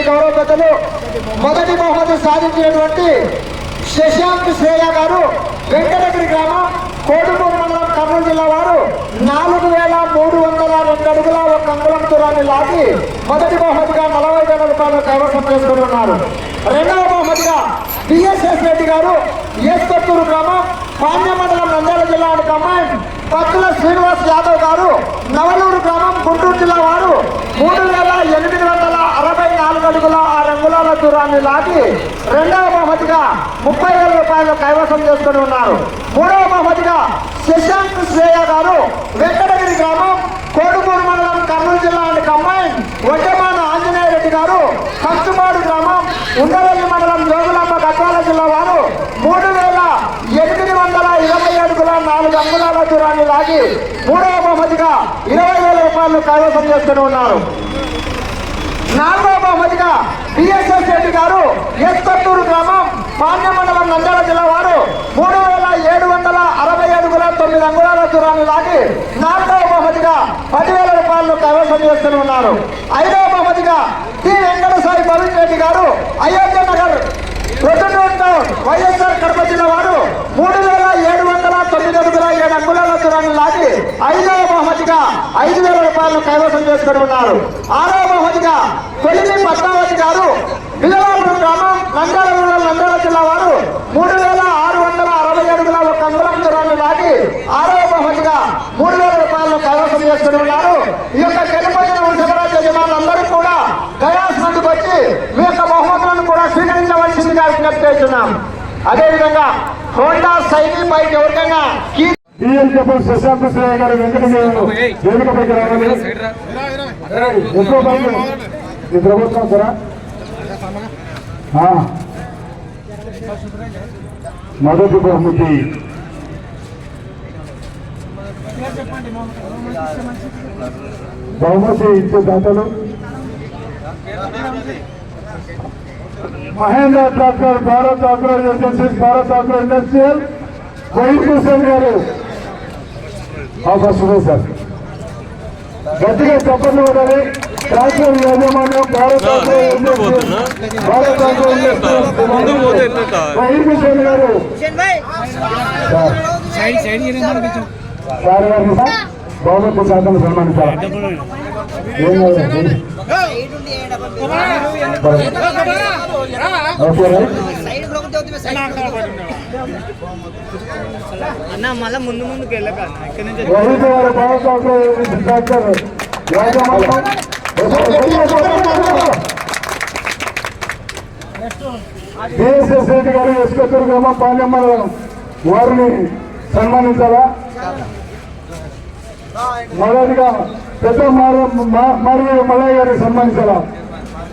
రెడ్డి గౌరవ పెద్దలు మొదటి బహుమతి సాధించినటువంటి శశాంక్ శ్రేయ గారు వెంకటగిరి గ్రామం కోడుమూరు మండలం కర్నూలు జిల్లా వారు నాలుగు వేల మూడు వందల రెండు అడుగుల ఒక అంగుళం దూరాన్ని లాగి మొదటి బహుమతిగా నలభై వేల రూపాయలు కైవసం చేసుకుని ఉన్నారు. రెండవ బహుమతిగా బిఎస్ఎస్ రెడ్డి గారు ఏస్కొత్తూరు గ్రామం పాండ్య మండలం నంద్యాల జిల్లా కమాండ్ పత్తుల శ్రీనివాస్ యాదవ్ గారు నవలూరు గ్రామం గుంటూరు జిల్లా వారు మూడు వేల ఎనిమిది వందల అరవై నాలుగు అడుగుల ఆరు అంగుళాల దూరాన్ని లాగి రెండవ బహుమతిగా ముప్పై వేల రూపాయలు కైవసం చేసుకుని ఉన్నారు. మూడవ బహుమతిగా శశాంక్ శ్రేయ గారు వెంకటగిరి గ్రామం కోడుమూరు మండలం కర్నూలు జిల్లా అండ్ కంబైన్ వడ్డమాన ఆంజనేయ రెడ్డి గారు కచ్చుమాడు గ్రామం ఉండవల్లి మండలం జోగులాంబ గద్వాల జిల్లా వారు మూడు వేల ఎనిమిది వందల ఇరవై అడుగుల నాలుగు అంగుళాల దూరాన్ని లాగి మూడవ బహుమతిగా ఇరవై వేల రూపాయలు కైవసం చేసుకుని ఉన్నారు. నాలుగవ బహుమతిగా బిఎస్ఎస్ రెడ్డి గారు ఎత్తూరు గ్రామం పాండ్య మండలం నంద్యాల జిల్లా వారు మూడు వేల ఏడు వందల అరవై అడుగుల తొమ్మిది అంగుళాల దూరాన్ని లాగి నాలుగవ బహుమతిగా పదివేల రూపాయలను కైవసం చేసుకుని ఉన్నారు. ఐదవ బహుమతిగా టి వెంకట సాయి భవిష్ రెడ్డి గారు అయోధ్య నగర్ ప్రొటెక్టర్ వైఎస్ఆర్ కడప జిల్లా వారు మూడు వేల ఏడు వందల తొమ్మిది అడుగుల ఏడు అంగుళాల దూరాన్ని లాగి ఐదవ బహుమతిగా ఐదు వేల రూపాయలను కైవసం చేసుకుని ఉన్నారు ఆరవ బహుమతిగా కొలిమి పద్మావతి గారు బిల్లవాపురం గ్రామం నంద్యాల రూరల్ నంద్యాల జిల్లా వారు మూడు వేల ఆరు వందల అరవై అడుగుల ఒక అంగుళం దూరాన్ని లాగి ఆరవ బహుమతిగా మూడు వేల రూపాయలను కైవసం చేసుకుని ఉన్నారు ఈ యొక్క గెలుపైన వృషభరాజ యజమానులందరూ కూడా గయాస్ నుండి వచ్చి మీ యొక్క బహుమతులను కూడా స్వీకరించవలసిందిగా విజ్ఞప్తి చేస్తున్నాం. అదేవిధంగా హోండా సైకిల్ బైక్ ఎవరికైనా శ్రేయ గారు వేదికపైకి రావాలి? ఎక్కువ పైకి సరా. మొదటి బహుమతి. బహుమతి ఇచ్చే దాతలు. Mahindra tractor Bharat Agro agencies Bharat Agro industrial Kishan గారు. అవకాశం ఉంది సార్. గట్టిగా చప్పట్లు కొట్టాలి ట్రాక్టర్ యాజమాన్యం భారత్ భారత్ గారు. Sir sir. బహుమతి శాతం సన్మానించాలి. అన్న మళ్ళా ముందు ముందుకు వెళ్ళక ఇక్కడి నుంచి బిఎస్ఎస్ రెడ్డి గారు ఎస్కొత్తూరు గ్రామం పాలెం మండలం వారిని సన్మానించాలా? మొదటిగా పెద్ద మరియు మల్లయ్య గారికి సన్మానించాలా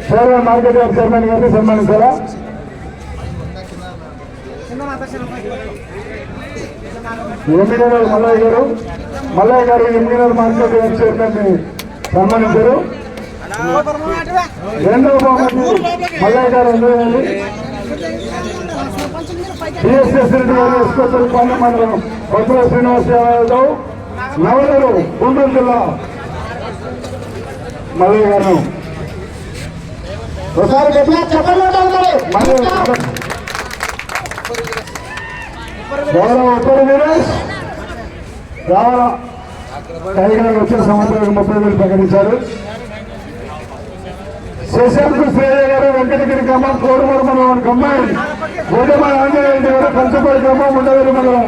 చైర్మన్ మార్కెట్ యాప్ చైర్మన్ గారిని సన్మానించాలా ఎంపీడీఓ మల్లయ్య గారు మల్లయ్య గారు ఎంపీడీఓ మార్కెట్ యాప్ చైర్మన్ని సన్మానించారు రెండవ బహుమతి మల్లయ్య గారు ఎందుకండి? బిఎస్ఎస్ రెడ్డి గారు ఎస్కొత్తూరు పాలెం మండలం కొత్తల శ్రీనివాస్ యాదవ్ గుంటూరు జిల్లా మల్లయ్య గారు. ఒకసారి గౌరవ ఉత్తర వీరేష్ టైగర్ వచ్చిన సంవత్సరానికి ముప్పై వేలు ప్రకటించారు. శశాంత్ శ్రేయ గారు వెంకటగిరి గ్రామం కోడుమూరు మండలం కంబైన్ గోడెమ ఆంజనేయ రెడ్డి గారు కంచపల్లి గ్రామం ఉండవేలు మండలం.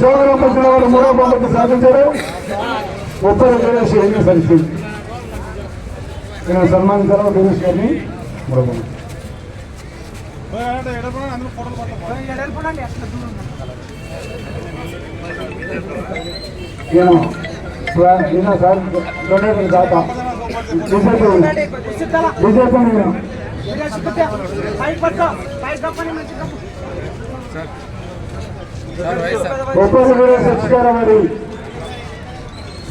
జోగులం పట్టిన వారు మూడో పంపకి సాధించారు. ముప్పై వీరేష్ ఏం సరిస్తుంది నేను సన్మానించాను దినేష్ గారిని మూడో బొమ్మ నేను సార్ దాత బీజేపీ బీజేపీ నేను. ఒప్పంద వీరేష్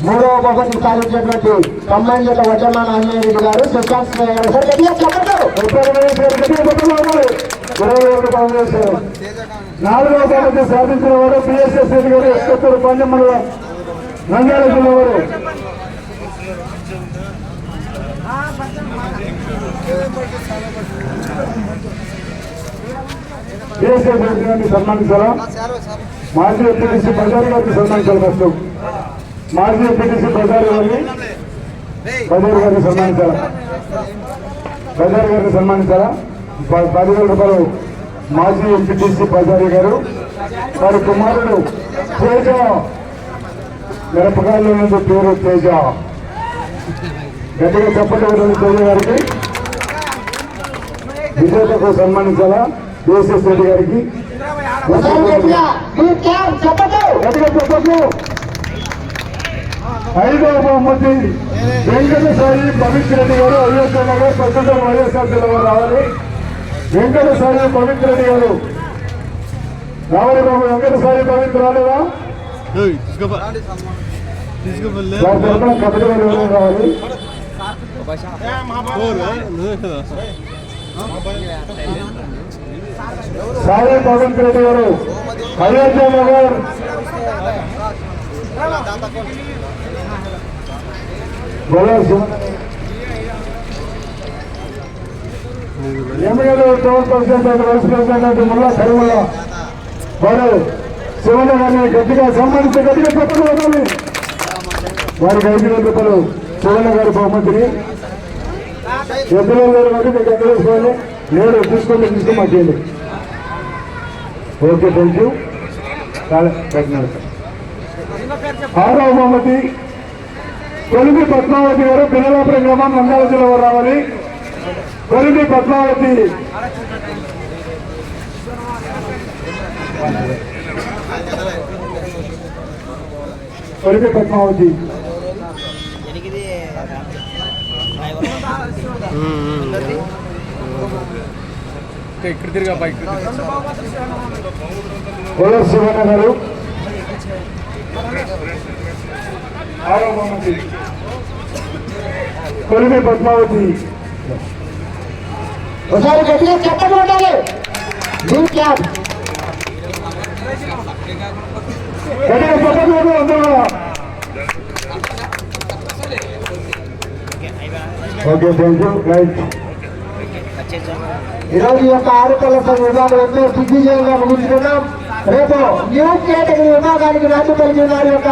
మూడవ బహుమతి సాధించినటువంటి కంబైన్ జిల్లా వడ్డమాన ఆంజనేయ గారు. నాలుగవ బహుమతి సాధించిన వారు పిఎస్ఎస్ రెడ్డి గారు ఎస్కొత్తూరు పంజం మండలం నంద్యాల జిల్లా వారు. బీఎస్ఏ గారిని సన్మానించాలా? మాజీ ఎంపీటీసీ బజార్ గారికి సన్మానించాలి ఫస్ట్ మాజీ ఎంపీటీసీ బజార్ గారిని బజార్ గారిని సన్మానించాలా? బజార్ గారిని సన్మానించాలా? పదివేల రూపాయలు మాజీ ఎంపీటీసీ బజారి గారు వారి కుమారుడు తేజ. మిరపకాయల నుండి పేరు తేజ. గట్టిగా చెప్పటం తేజ గారికి. విజేతకు సన్మానించాలా? డిఎస్ఎస్ రెడ్డి గారికి. ఐదవ బహుమతి వెంకట సాయి పవిత్ర రెడ్డి గారు అయోధ్య నగర్ ప్రస్తుతం వైఎస్ఆర్ జిల్లా రావాలి. వెంకట సాయి పవిత్ర రెడ్డి గారు. రావాలి బాబు వెంకట సాయి పవిత్ర రాలేదా? రావాలి. సాగర్ పవన్ రెడ్డి గారు అయోధ్య నగర్ బోలో MLA town president and vice president Mulla Kareemulla వారు శివన్న గారిని గట్టిగా సంబంధించి గట్టిగా చెప్పగలగాలి వారికి ఐదు వేల రూపాయలు శివన్న గారి బహుమతిని ఎద్దుల గారు బట్టి మీకు ఎక్కడ వేసుకోవాలి లేడు తీసుకోండి తీసుకుని మాకు చేయండి ఓకే థ్యాంక్ యూ ఆరో పెట్టినారు బహుమతి. కొలిమి పద్మావతి గారు పిల్లలాపురం గ్రామం నంద్యాల జిల్లా రావాలి. కొలిమి పద్మావతి. కొలిమి పద్మావతి. ఇక్కడ తిరిగా బైక్ శివన్న గారు కొలిమి పద్మావతి. ఒకసారి గట్టిగా చెప్పదు ఉండాలి గట్టిగా చెప్పకూడదు అందరూ ఓకే థ్యాంక్ యూ రైట్ ఈరోజు ఈ యొక్క ఆరు కలస విభాగం ఎంతో దిగ్విజయంగా ముగించుకున్నాం రేపు న్యూ కేటగిరీ విభాగానికి రాజు కలిగి వారి యొక్క